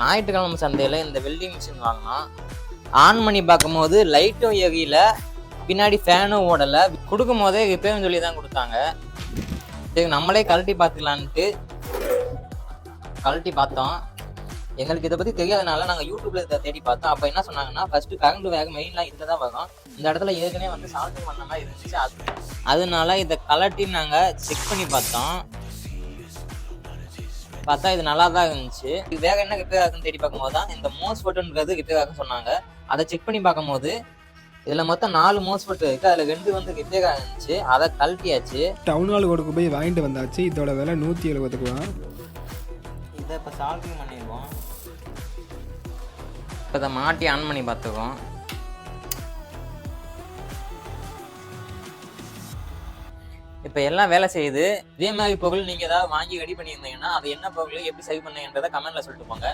ஞாயிற்றுக்கிழமை சந்தையில் இந்த வெல்டிங் மிஷின் வாங்கினோம் ஆன் பண்ணி பார்க்கும்போது லைட்டும் எரியல பின்னாடி ஃபேனும் ஓடலை. கொடுக்கும் போதே ரிப்பேர்னு சொல்லி தான் கொடுத்தாங்க. சரி நம்மளே கழட்டி பார்த்துக்கலான்ட்டு கழட்டி பார்த்தோம். எங்களுக்கு இதை பற்றி தெரியாதனால நாங்கள் யூடியூப்ல இதை தேடி பார்த்தோம். அப்போ என்ன சொன்னாங்கன்னா ஃபர்ஸ்ட் கரண்ட் வேக மெயின்லாம் இதில் தான் வரும். இந்த இடத்துல ஏற்கனவே வந்து சால்விங் பண்ண மாதிரி இருந்துச்சு. அது அதனால இதை கலட்டி நாங்கள் செக் பண்ணி பார்த்தோம். பார்த்தா இது நல்லா தான் இருந்துச்சு. இது வேற என்ன ரிப்பேர் ஆகுன்னு தேடி பார்க்கும்போது தான் இந்த மோஸ் ஃபோட்டோன்றது ரிப்பேர் ஆகுன்னு சொன்னாங்க. அதை செக் பண்ணி பார்க்கும்போது இதில் மொத்தம் நாலு மோஸ் ஃபோட்டோ இருக்குது அதில் ரெண்டு வந்து ரிப்பேர் ஆகிருந்துச்சு அதை கழட்டியாச்சு. டவுன் ஹால் கொடுக்க போய் வாங்கிட்டு வந்தாச்சு. இதோட விலை நூற்றி எழுபதுக்கு தான் இதை இப்போ சால்விங் பண்ணிடுவோம். இப்போ இதை மாட்டி ஆன் பண்ணி பார்த்துக்கோம் இப்போ எல்லாம் வேலை செய்யுது. இதே மாதிரி பொருள் நீங்கள் ஏதாவது வாங்கி ரெடி பண்ணியிருந்தீங்கன்னா அது என்ன பொருள் எப்படி சரி பண்ணீங்கன்றதை கமெண்ட்ல சொல்லிட்டு போங்க.